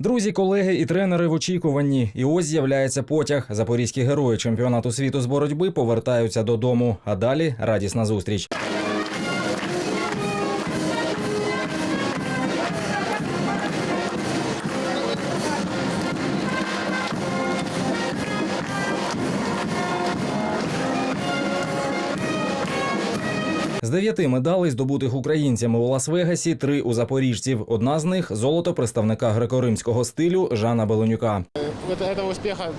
Друзі, колеги і тренери в очікуванні. І ось з'являється потяг. Запорізькі герої чемпіонату світу з боротьби повертаються додому. А далі радісна зустріч. З дев'яти медалей, здобутих українцями у Лас-Вегасі, три у запоріжців. Одна з них золото представника греко-римського стилю Жана Беленюка. Вот этого успеха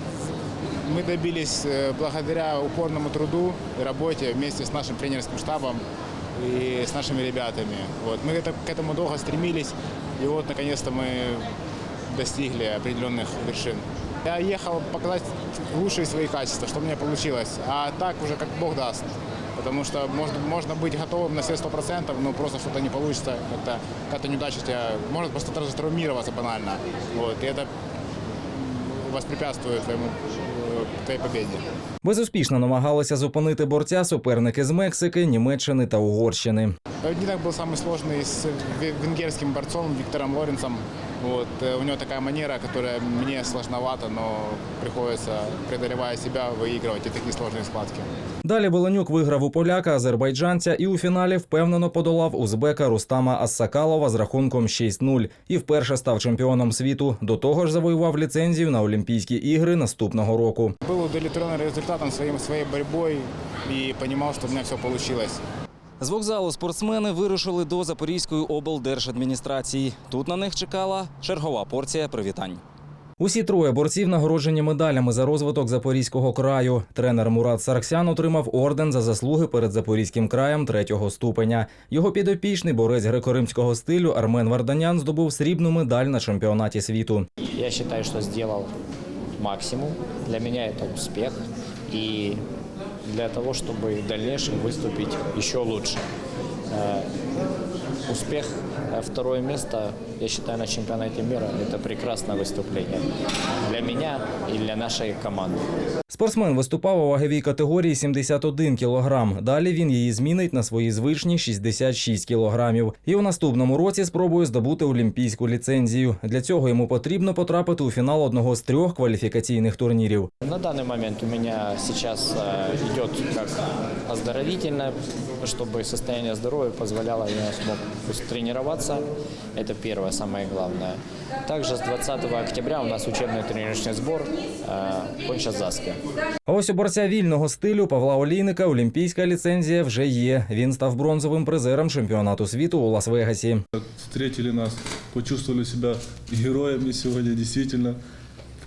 мы добились э, благодаря упорному труду и работе вместе с нашим тренерским штабом и с нашими ребятами. Вот. Мы это, к этому долго стремились, и вот наконец-то мы достигли определенных вершин. Я ехал показать лучшие свои качества, что у меня получилось, а так уже как Бог даст. Потому что можно, можно быть готовым на все сто процентов, но просто что-то не получится, как-то какая-то неудача тебя может просто даже травмироваться банально. Вот. И это воспрепятствует твоему, э, твоей победе. Безуспішно намагалися зупинити борця суперники з Мексики, Німеччини та Угорщини. Поединок был самый сложный с ве- венгерским борцом Виктором Лоренцем. Вот. э, У него такая манера, которая мне сложновато, но приходится, преодолевая себя, выигрывать и такие сложные схватки. Далі Беленюк виграв у поляка, азербайджанця і у фіналі впевнено подолав узбека Рустама Ассакалова з рахунком 6-0 і вперше став чемпіоном світу. До того ж завоював ліцензію на Олімпійські ігри наступного року. Был удовлетворен результатом своим, своей борьбой и понимал, что у меня все получилось. З вокзалу спортсмени вирушили до Запорізької облдержадміністрації. Тут на них чекала чергова порція привітань. Усі троє борців нагороджені медалями за розвиток Запорізького краю. Тренер Мурат Сарксян отримав орден за заслуги перед Запорізьким краєм третього ступеня. Його підопічний борець греко-римського стилю Армен Варданян здобув срібну медаль на чемпіонаті світу. Я считаю, что сделал максимум. Для меня это успех. И для того, чтобы в дальнейшем выступить еще лучше. Э, Успех, э, второе место, я считаю, на чемпионате мира – это прекрасное выступление для меня и для нашей команды. Спортсмен виступав у ваговій категорії 71 кілограм. Далі він її змінить на свої звичні 66 кілограмів. І у наступному році спробує здобути олімпійську ліцензію. Для цього йому потрібно потрапити у фінал одного з трьох кваліфікаційних турнірів. На данный момент у меня сейчас э, идет как оздоровительное, чтобы состояние здоровья позволяло, я смог пусть тренироваться. Это первое, самое главное. Также с 20 октября у нас учебный тренировочный сбор э, в Конча-Заске. А ось у борця вільного стилю Павла Олійника олімпійська ліцензія вже є. Він став бронзовим призером чемпіонату світу у Лас-Вегасі. встретили нас, почувствовали себя героями сегодня, действительно.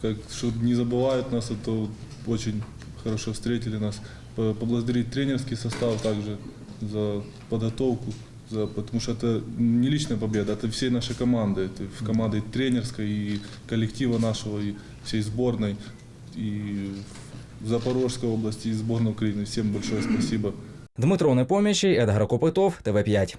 Как, что не забывают нас, это вот очень хорошо встретили нас. По- Поблагодарить тренерский состав также за подготовку, за, потому что это не личная победа, это всей нашей команды, это в команды тренерской и коллектива нашего, и всей сборной, и в Запорожской области, и сборной Украины. Всем большое спасибо. Дмитро Непомічий, Едгар Копитов, ТВ 5